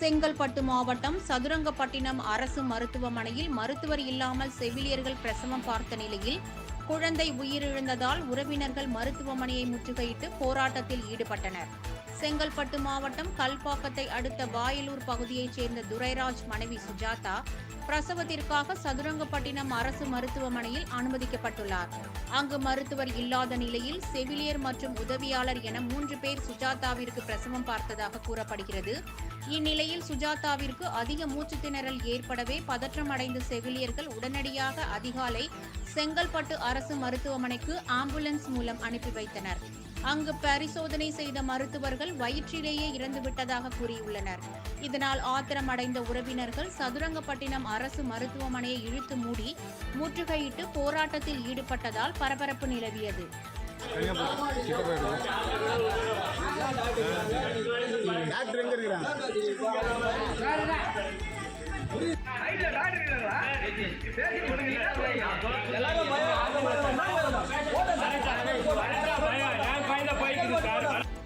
செங்கல்பட்டு மாவட்டம் சதுரங்கப்பட்டினம் அரசு மருத்துவமனையில் மருத்துவர் இல்லாமல் செவிலியர்கள் பிரசவம் பார்த்த நிலையில் குழந்தை உயிரிழந்ததால் உறவினர்கள் மருத்துவமனையை முற்றுகையிட்டு போராட்டத்தில் ஈடுபட்டனர். செங்கல்பட்டு மாவட்டம் கல்பாக்கத்தை அடுத்த வாயலூர் பகுதியைச் சேர்ந்த துரைராஜ் மனைவி சுஜாதா பிரசவத்திற்காக சதுரங்கப்பட்டினம் அரசு மருத்துவமனையில் அனுமதிக்கப்பட்டுள்ளார். அங்கு மருத்துவர் இல்லாத நிலையில் செவிலியர் மற்றும் உதவியாளர் என மூன்று பேர் சுஜாதாவிற்கு பிரசவம் பார்த்ததாக கூறப்படுகிறது. இந்நிலையில் சுஜாதாவிற்கு அதிக மூச்சு திணறல் ஏற்படவே பதற்றமடைந்த செவிலியர்கள் உடனடியாக அதிகாலை செங்கல்பட்டு அரசு மருத்துவமனைக்கு ஆம்புலன்ஸ் மூலம் அனுப்பி வைத்தனர். அங்கு பரிசோதனை செய்த மருத்துவர்கள் வயிற்றிலேயே இறந்துவிட்டதாக கூறியுள்ளனர். இதனால் ஆத்திரமடைந்த உறவினர்கள் சதுரங்கப்பட்டினம் அரசு மருத்துவமனையை இழுத்து மூடி முற்றுகையிட்டு போராட்டத்தில் ஈடுபட்டதால் பரபரப்பு நிலவியது. டாக்டர் எங்க இருக்கிறான்? எல்லாரும்